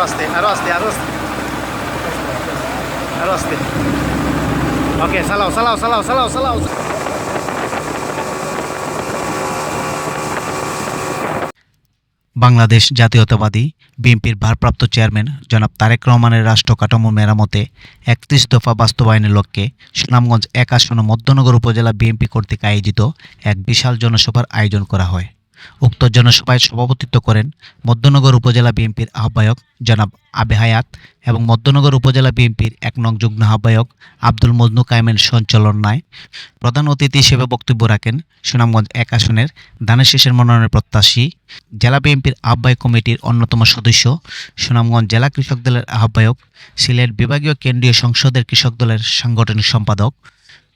আরও আস্তে আরও আস্তে আরও আস্তে চালাও চালাও চালাও চালাও বাংলাদেশ জাতীয়তাবাদী বিএনপির ভারপ্রাপ্ত চেয়ারম্যান জনাব তারেক রহমানের রাষ্ট্র কাঠামো মেরামতে একত্রিশ দফা বাস্তবায়নের লক্ষ্যে সুনামগঞ্জ এক আসন মধ্যনগর উপজেলা বিএনপি কর্তৃক আয়োজিত এক বিশাল জনসভার আয়োজন করা হয়। উক্ত জনসভায় সভাপতিত্ব করেন মধ্যনগর উপজেলা বিএনপির আহ্বায়ক জনাব আবে হায়াত এবং মধ্যনগর উপজেলা বিএনপির এক নং যুগ্ম আহ্বায়ক আব্দুল মজনু কায়েমের সঞ্চালনায় প্রধান অতিথি হিসেবে বক্তব্য রাখেন সুনামগঞ্জ এক আসনের ধানের শেষের মনোনয়নের প্রত্যাশী জেলা বিএনপির আহ্বায়ক কমিটির অন্যতম সদস্য সুনামগঞ্জ জেলা কৃষক দলের আহ্বায়ক, সিলেট বিভাগীয় কেন্দ্রীয় সংসদের কৃষক দলের সাংগঠনিক সম্পাদক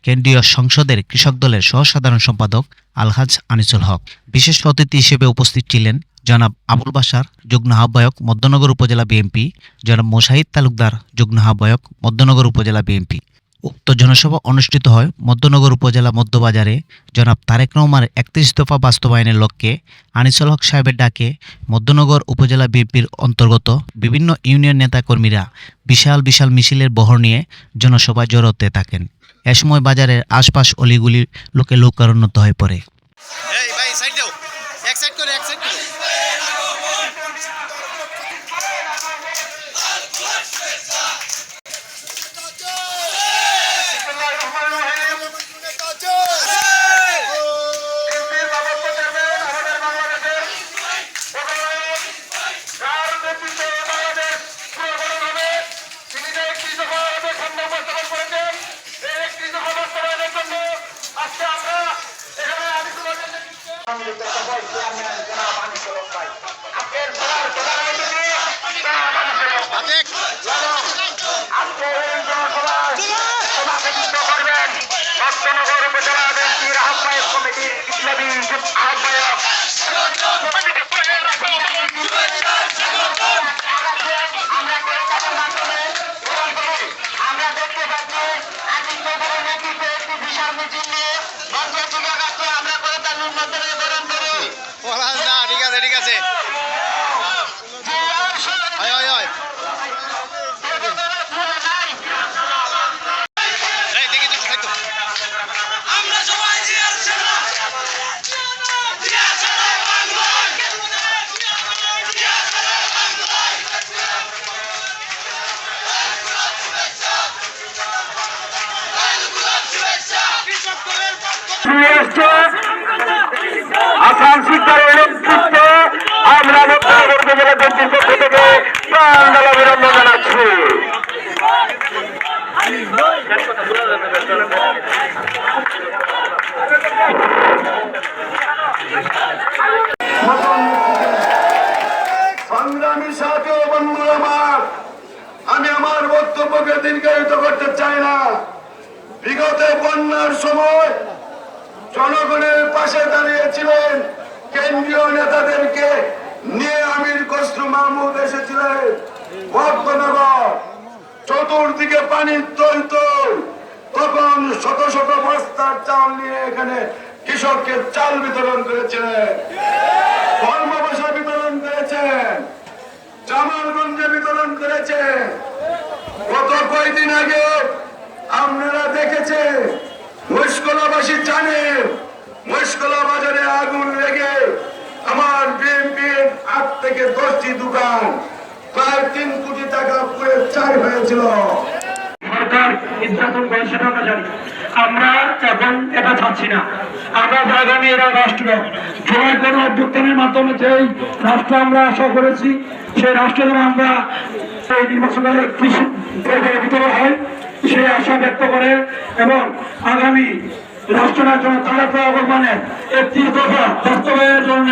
কেন্দ্রীয় সংসদের কৃষক দলের সহসাধারণ সম্পাদক আলহাজ আনিসুল হক। বিশেষ অতিথি হিসেবে উপস্থিত ছিলেন জনাব আবুল বাসার যুগ্ম আহ্বায়ক, মধ্যনগর উপজেলা বিএনপি, জনাব মোশাহিদ তালুকদার, যুগ্ম আহ্বায়ক, মধ্যনগর উপজেলা বিএনপি। উক্ত জনসভা অনুষ্ঠিত হয় মধ্যনগর উপজেলা মধ্যবাজারে। জনাব তারেক রহমানের একত্রিশ দফা বাস্তবায়নের লক্ষ্যে আনিসুল হক সাহেবের ডাকে মধ্যনগর উপজেলা বিএনপির অন্তর্গত বিভিন্ন ইউনিয়ন নেতাকর্মীরা বিশাল বিশাল মিছিলের বহর নিয়ে জনসভায় জড়ো হতে থাকেন। এ সময় বাজারের আশপাশ অলিগুলির লোকে লোকারণ্যত হয়ে পড়ে। আজকের সভার প্রধান অতিথি আতেক আজকে এই জনসভায় সভাপতিত্ব করবেন ভক্তনগর উপজেলা বিএনপির আহ্বায়ক কমিটির ইসলামী আহ্বায়ক আমরা করি। আমরা দেখতে বলা না ঠিক আছে ঠিক আছে। হয় হয় অভিনন্দন জানাচ্ছি। সংগ্রামী সাথী বন্ধু আমার, আমি আমার বক্তব্যকে দীর্ঘায়িত করতে চাই না। বিগত বন্যার সময় জনগণের পাশে দাঁড়িয়েছিলেন কেন্দ্রীয় নেতাদেরকে নিয়ে আমির খসরু মাহমুদ এসেছিলেন। চতুর্দিকে পানির তৈ তৈ তখন শত শত বস্তার চাল নিয়ে এখানে কৃষককে চাল বিতরণ করেছিলেন। ধর্মবাসা বিতরণ করেছেন। জামালগঞ্জে বিতরণ করেছেন। গত কয়েকদিন আগে আপনারা দেখেছেন, মুশকলাবাসী জানেন মুশকলা বাজারে আগুন লেগে আমার বিএনপির আট থেকে দশটি দোকান প্রায় তিন কোটি টাকা চাই হয়েছিল। আগামী রাষ্ট্র। আমরা আশা করেছি, সেই রাষ্ট্র যেন আমরা এই নির্বাচনে কৃষি ভিতরে সেই আশা ব্যক্ত করে এবং আগামী রাষ্ট্রনায়ক তারা রহমানের একটি দফা জন্য